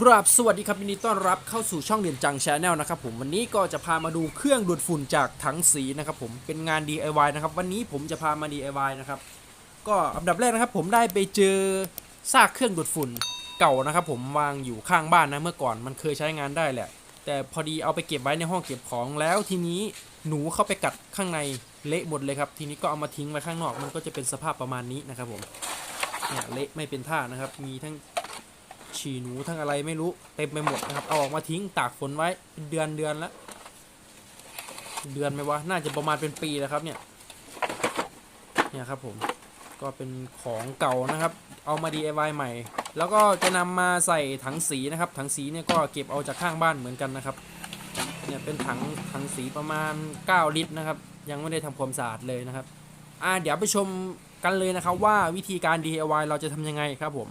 ครับ สวัสดีครับยินดีต้อนรับเข้าสู่ช่องเรียนจังชาแนลนะครับผมวันนี้ก็จะพามาดูเครื่องดูดฝุ่นจากถังสีนะครับผมเป็นงาน DIY นะครับวันนี้ผมจะพามา DIY นะครับก็อันดับแรกนะครับผมได้ไปเจอซากเครื่องดูดฝุ่นเก่านะครับผมวางอยู่ข้างบ้านนะเมื่อก่อนมันเคยใช้งานได้แหละ แต่พอดีเอาไปเก็บไว้ในห้องเก็บของแล้วทีนี้หนูเข้าไปกัดข้างในเละหมดเลยครับทีนี้ก็เอามาทิ้งไว้ข้างนอกมันก็จะเป็นสภาพประมาณนี้นะครับผมเนี่ยเละไม่เป็นท่านะครับมีทั้ง ฉี่หนูทั้งอะไรไม่รู้เต็มไปหมดนะครับเอาออกมาทิ้งตากฝนไว้เป็นเดือนเดือนแล้วเดือนไหมวะน่าจะประมาณเป็นปีแล้วครับเนี่ยเนี่ยครับผมก็เป็นของเก่านะครับ เอามา DIY ใหม่ แล้วก็จะนำมาใส่ถังสีนะครับ ถังสีเนี่ยก็เก็บเอาจากข้างบ้านเหมือนกันนะครับเนี่ยเป็นถังถังสีประมาณ 9 ลิตรนะครับ ยังไม่ได้ทำความสะอาดเลยนะครับอ่าเดี๋ยวไปชมกันเลยนะครับว่าวิธีการ DIY เราจะทำยังไงครับผม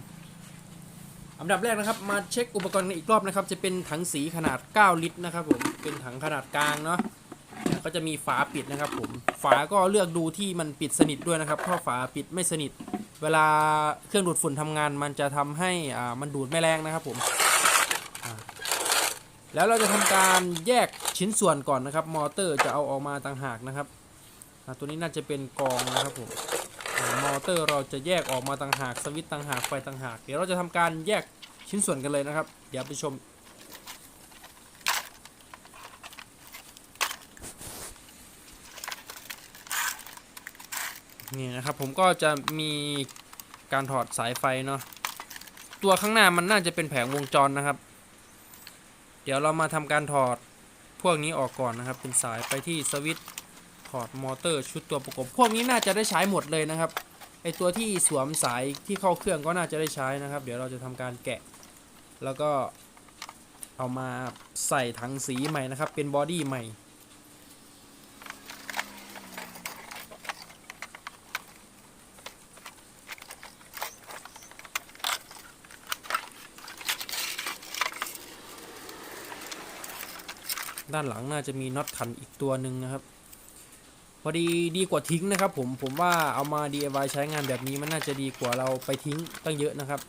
อันดับแรกนะครับมาเช็คอุปกรณ์กันอีกรอบนะครับ จะเป็นถังสีขนาด 9 ลิตรนะครับผมเป็นถังขนาดกลางเนาะก็จะมีฝาปิดนะครับผมฝาก็เลือกดูที่มันปิดสนิทด้วยนะครับ ถ้าฝาปิดไม่สนิท เวลาเครื่องดูดฝุ่นทำงาน มันจะทำให้อ่ามันดูดไม่แรงนะครับผมแล้วเราจะทำการแยกชิ้นส่วนก่อนนะครับ มอเตอร์จะเอาออกมาต่างหากนะครับตัวนี้น่าจะเป็นกองนะครับผม มอเตอร์เราจะแยกออกมาต่างหากสวิตต่างหากไฟต่างหาก เดี๋ยวเราจะทำการแยกชิ้นส่วนกันเลยนะครับ เดี๋ยวไปชม นี่นะครับผมก็จะมีการถอดสายไฟเนาะตัวข้างหน้ามันน่าจะเป็นแผงวงจรนะครับ เดี๋ยวเรามาทำการถอดพวกนี้ออกก่อนนะครับ เป็นสายไปที่สวิตช์ ถอดมอเตอร์ชุดตัวประกบ พวกนี้น่าจะได้ใช้หมดเลยนะครับไอตัวที่สวมสายที่เข้าเครื่องก็น่าจะได้ใช้นะครับ เดี๋ยวเราจะทำการแกะ แล้วก็เอามาใส่ถังสีใหม่นะครับ เป็นบอดี้ใหม่ด้านหลังน่าจะมีน็อตขันอีกตัวหนึ่งนะครับ พอดีดีกว่าทิ้งนะครับผมผมว่าเอามา DIY ใช้งานแบบนี้มันน่าจะดีกว่าเราไปทิ้งตั้งเยอะนะครับ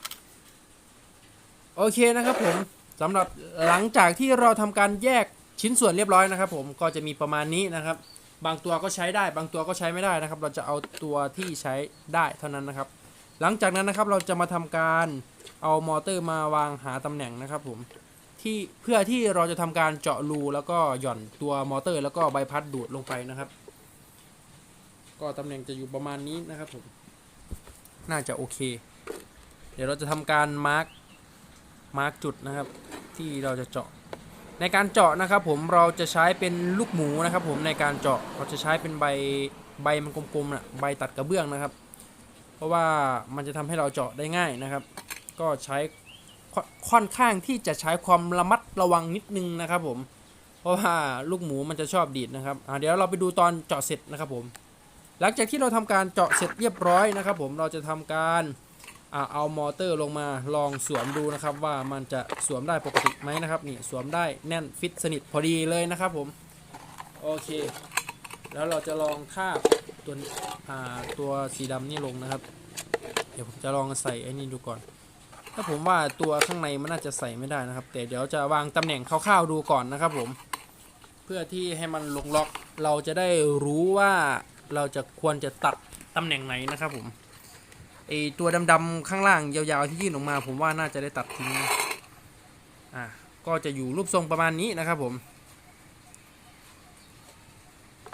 โอเคนะครับผมสำหรับหลังจากที่เราทำการแยกชิ้นส่วนเรียบร้อยนะครับ ผมก็จะมีประมาณนี้นะครับ บางตัวก็ใช้ได้ บางตัวก็ใช้ไม่ได้นะครับ เราจะเอาตัวที่ใช้ได้เท่านั้นนะครับ หลังจากนั้นนะครับเราจะมาทำการเอามอเตอร์มาวางหาตำแหน่งนะครับ ผมที่เพื่อที่เราจะทำการเจาะรูแล้วก็หย่อนตัวมอเตอร์ แล้วก็ใบพัดดูดลงไปนะครับ ก็ตำแหน่งจะอยู่ประมาณนี้นะครับผม น่าจะโอเค เดี๋ยวเราจะทำการมาร์กมาร์กจุดนะครับ ที่เราจะเจาะ ในการเจาะนะครับผมเราจะใช้เป็นลูกหมูนะครับ ผมในการเจาะเราจะใช้เป็นใบใบมันกลมๆนะใบตัดกระเบื้องนะครับ เพราะว่ามันจะทำให้เราเจาะได้ง่ายนะครับ ก็ใช้ค่อนข้างที่จะใช้ความระมัดระวังนิดนึงนะครับผม เพราะว่าลูกหมูมันจะชอบดีดนะครับเดี๋ยวเราไปดูตอนเจาะเสร็จนะครับผม หลังจากที่เราทำการเจาะเสร็จเรียบร้อยนะครับ ผมเราจะทำการอ่าเอามอเตอร์ลงมาลองสวมดูนะครับ ว่ามันจะสวมได้ปกติไหมนะครับนี่สวมได้แน่นฟิตสนิทพอดีเลยนะครับผมโอเค แล้วเราจะลองคาบตัวตัวสีดำนี่ลงนะครับ เดี๋ยวผมจะลองใส่ไอ้นี่ดูก่อน ถ้าผมว่าตัวข้างในมันน่าจะใส่ไม่ได้นะครับ แต่เดี๋ยวจะวางตำแหน่งคร่าวๆดูก่อนนะครับผม เพื่อที่ให้มันลงล็อกเราจะได้รู้ว่า เราจะควรจะตัดตำแหน่งไหนนะครับผมไอตัวดำๆข้างล่างยาวๆที่ยื่นออกมา ผมว่าน่าจะได้ตัดทิ้งอะก็จะอยู่รูปทรงประมาณนี้นะครับผม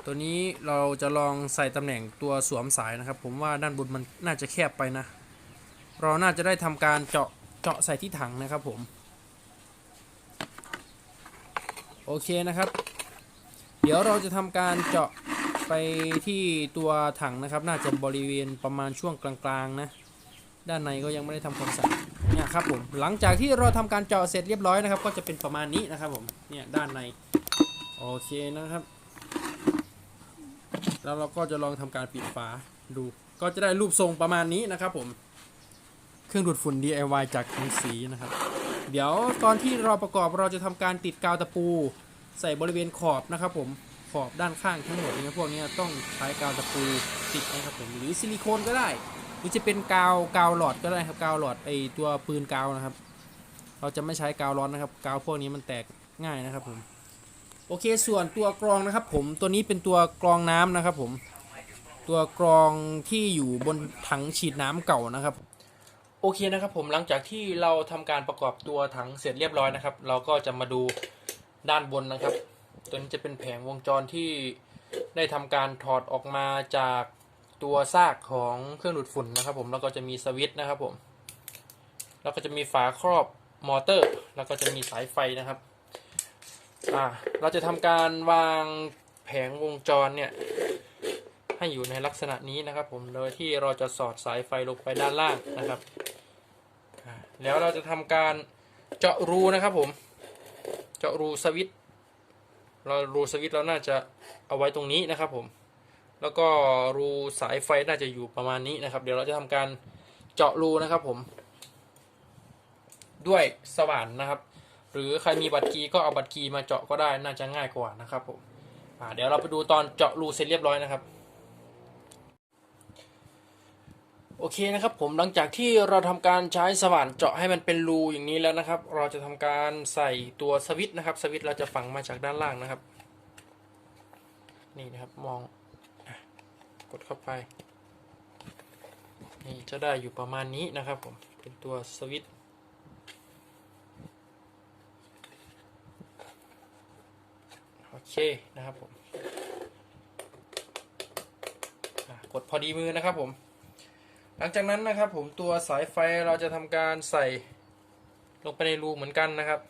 ตัวนี้เราจะลองใส่ตำแหน่งตัวสวมสายนะครับ ผมว่าด้านบนมันน่าจะแคบไปนะ เราน่าจะได้ทำการเจาะเจาะใส่ที่ถังนะครับผมโอเคนะครับ เดี๋ยวเราจะทำการเจาะ ไปที่ตัวถังนะครับ น่าจะบริเวณประมาณช่วงกลางๆนะ ด้านในก็ยังไม่ได้ทำความสะอาดเนี่ยครับผมหลังจากที่เราทำการเจาะเสร็จเรียบร้อยนะครับ ก็จะเป็นประมาณนี้นะครับผมเนี่ยด้านในโอเคนะครับ แล้วเราก็จะลองทำการปิดฝาดู ก็จะได้รูปทรงประมาณนี้นะครับผมเครื่องดูดฝุ่น DIY จากทังสีนะครับ เดี๋ยวตอนที่เราประกอบเราจะทำการติดกาวตะปู ใส่บริเวณขอบนะครับผม ขอบด้านข้างทั้งหมดเนี่ยพวกนี้ต้องใช้กาวตะปูติดนะครับผมหรือซิลิโคนก็ได้ หรือจะเป็นกาวกาวหลอดก็ได้ครับกาวหลอดไอตัวปืนกาวนะครับ เราจะไม่ใช้กาวร้อนนะครับ กาวพวกนี้มันแตกง่ายนะครับผมโอเคส่วนตัวกรองนะครับ ผมตัวนี้เป็นตัวกรองน้ำนะครับ ผมตัวกรองที่อยู่บนถังฉีดน้ำเก่านะครับโอเคนะครับผมหลังจากที่เราทำการประกอบตัวถังเสร็จเรียบร้อยนะครับ เราก็จะมาดูด้านบนนะครับ ตัวนี้จะเป็นแผงวงจรที่ได้ทำการถอดออกมาจากตัวซากของเครื่องดูดฝุ่นนะครับ ผมแล้วก็จะมีสวิตช์นะครับผม แล้วก็จะมีฝาครอบมอเตอร์ แล้วก็จะมีสายไฟนะครับอ่าเราจะทำการวางแผงวงจรเนี่ยให้อยู่ในลักษณะนี้นะครับ ผมโดยที่เราจะสอดสายไฟลงไปด้านล่างนะครับแล้วเราจะทำการเจาะรูนะครับผม เจาะรูสวิตช์ เรารูสวิตช์เราน่าจะเอาไว้ตรงนี้นะครับผม แล้วก็รูสายไฟน่าจะอยู่ประมาณนี้นะครับ เดี๋ยวเราจะทำการเจาะรูนะครับผม ด้วยสว่านนะครับ หรือใครมีบัตรกีก็เอาบัตรกีมาเจาะก็ได้น่าจะง่ายกว่านะครับผมอ่าเดี๋ยวเราไปดูตอนเจาะรูเสร็จเรียบร้อยนะครับ โอเคนะครับผมหลังจากที่เราทำการใช้สว่านเจาะให้มันเป็นรูอย่างนี้แล้วนะครับ เราจะทำการใส่ตัวสวิตช์นะครับ สวิตช์เราจะฝังมาจากด้านล่างนะครับ นี่นะครับมองกดเข้าไป นี่จะได้อยู่ประมาณนี้นะครับผมเป็นตัวสวิตช์โอเคนะครับผมกดพอดีมือนะครับผม หลังจากนั้นนะครับผมตัวสายไฟเราจะทำการใส่ลงไปในรูเหมือนกันนะครับ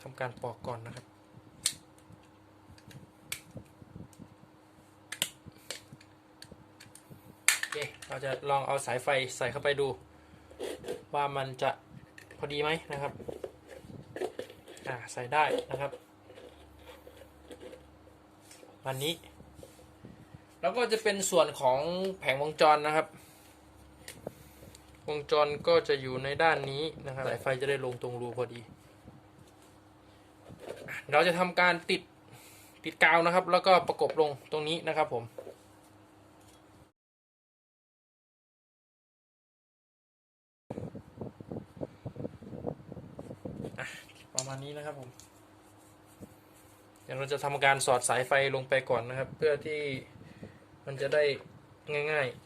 ทำการปอกก่อนนะครับ โอเค เราจะลองเอาสายไฟใส่เข้าไปดู ว่ามันจะพอดีไหมนะครับ อ่า ใส่ได้นะครับ วันนี้ แล้วก็จะเป็นส่วนของแผงวงจรนะครับ วงจรก็จะอยู่ในด้านนี้นะครับสายไฟจะได้ลงตรงรูพอดี เราจะทำการติดติดกาวนะครับ แล้วก็ประกบลงตรงนี้นะครับผมประมาณนี้นะครับผมเดี๋ยวเราจะทำการสอดสายไฟลงไปก่อนนะครับ เพื่อที่ มันจะได้ง่าย ๆ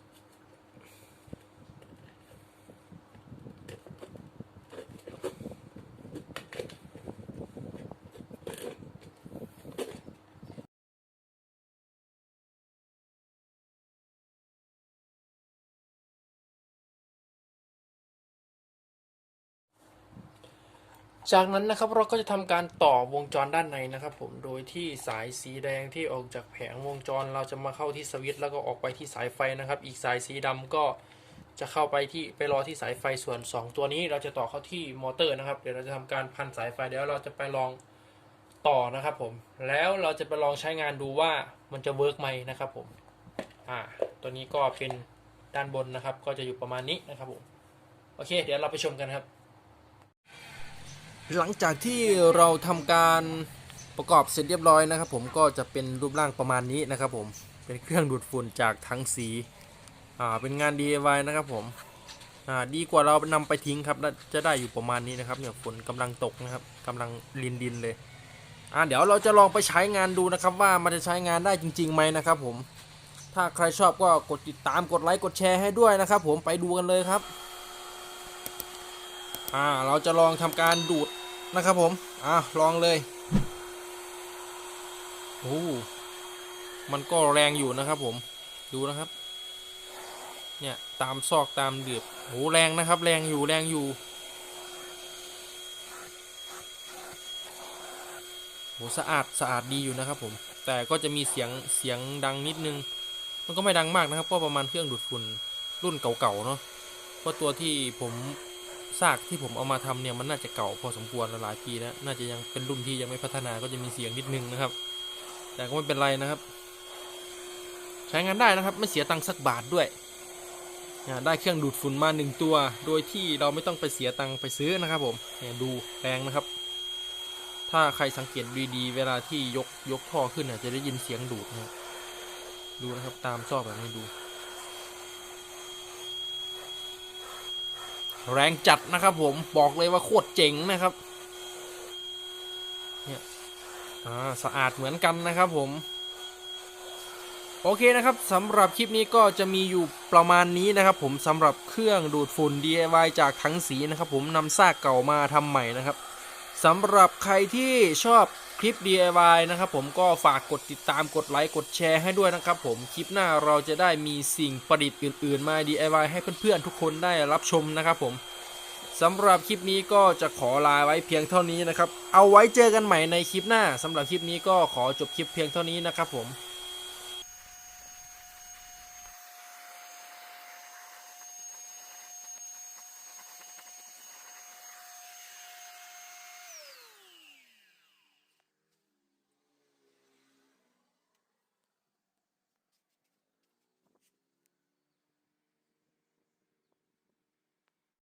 จากนั้นนะครับเราก็จะทำการต่อวงจรด้านในนะครับ ผมโดยที่สายสีแดงที่ออกจากแผงวงจร เราจะมาเข้าที่สวิตช์แล้วก็ออกไปที่สายไฟนะครับ อีกสายสีดำก็จะเข้าไปที่ไปรอที่สายไฟส่วน 2 ตัวนี้เราจะต่อเข้าที่มอเตอร์นะครับ เดี๋ยวเราจะทำการพันสายไฟเดี๋ยวเราจะไปลองต่อนะครับผมแล้วเราจะไปลองใช้งานดูว่ามันจะเวิร์กไหมนะครับผมอ่าตัวนี้ก็เป็นด้านบนนะครับ ก็จะอยู่ประมาณนี้นะครับผมโอเค เดี๋ยวเราไปชมกันครับ หลังจากที่เราทำการประกอบเสร็จเรียบร้อยนะครับผมก็จะเป็นรูปร่างประมาณนี้นะครับผมเป็นเครื่องดูดฝุ่นจากทั้งสีอ่าเป็นงาน DIY นะครับผมอ่าดีกว่าเรานำไปทิ้งครับและจะได้อยู่ประมาณนี้นะครับเนี่ยฝนกำลังตกนะครับกำลังลินดินเลยอ่าเดี๋ยวเราจะลองไปใช้งานดูนะครับว่ามันจะใช้งานได้จริงๆไหมนะครับผมถ้าใครชอบก็กดติดตามกดไลค์กดแชร์ให้ด้วยนะครับผมไปดูกันเลยครับอ่าเราจะลองทำการดูด นะครับผม อ่าลองเลย โอ้มันก็แรงอยู่นะครับผม ดูนะครับ เนี่ย ตามซอกตามเดือบโอ้แรงนะครับ แรงอยู่แรงอยู่โหสะอาดสะอาดดีอยู่นะครับผม แต่ก็จะมีเสียงเสียงดังนิดนึง มันก็ไม่ดังมากนะครับ ก็ประมาณเครื่องดูดฝุ่นรุ่นเก่าๆเนาะเพราะตัวที่ผม ซากที่ผมเอามาทำเนี่ยมันน่าจะเก่าพอสมควรหลายปีแล้วน่าจะยังเป็นรุ่นที่ยังไม่พัฒนาก็จะมีเสียงนิดนึงนะครับ แต่ก็ไม่เป็นไรนะครับ ใช้งานได้นะครับ ไม่เสียตังค์สักบาทด้วยได้เครื่องดูดฝุ่นมาหนึ่งตัว โดยที่เราไม่ต้องไปเสียตังค์ไปซื้อนะครับผมเนี่ยดูแรงนะครับ ถ้าใครสังเกตดีๆเวลาที่ยกยกท่อขึ้นเนี่ยจะได้ยินเสียงดูดนะดูนะครับตามซอกแบบนี้ดู แรงจัดนะครับผมบอกเลยว่าโคตรเจ๋งนะครับเนี่ยอ่าสะอาดเหมือนกันนะครับผมโอเคนะครับสำหรับคลิปนี้ก็จะมีอยู่ประมาณนี้นะครับ ผมสำหรับเครื่องดูดฝุ่น DIY จากถังสีนะครับ ผมนำซากเก่ามาทำใหม่นะครับ สำหรับใครที่ชอบคลิป DIY นะครับผมก็ฝากกดติดตามกดไลค์กดแชร์ให้ด้วยนะครับผมคลิปหน้าเราจะได้มีสิ่งประดิษฐ์อื่น ๆ มา DIY ให้เพื่อน ๆ ทุกคนได้รับชมนะครับผมสำหรับคลิปนี้ก็จะขอลาไว้เพียงเท่านี้นะครับ เอาไว้เจอกันใหม่ในคลิปหน้าสำหรับคลิปนี้ก็ขอจบคลิปเพียงเท่านี้นะครับผม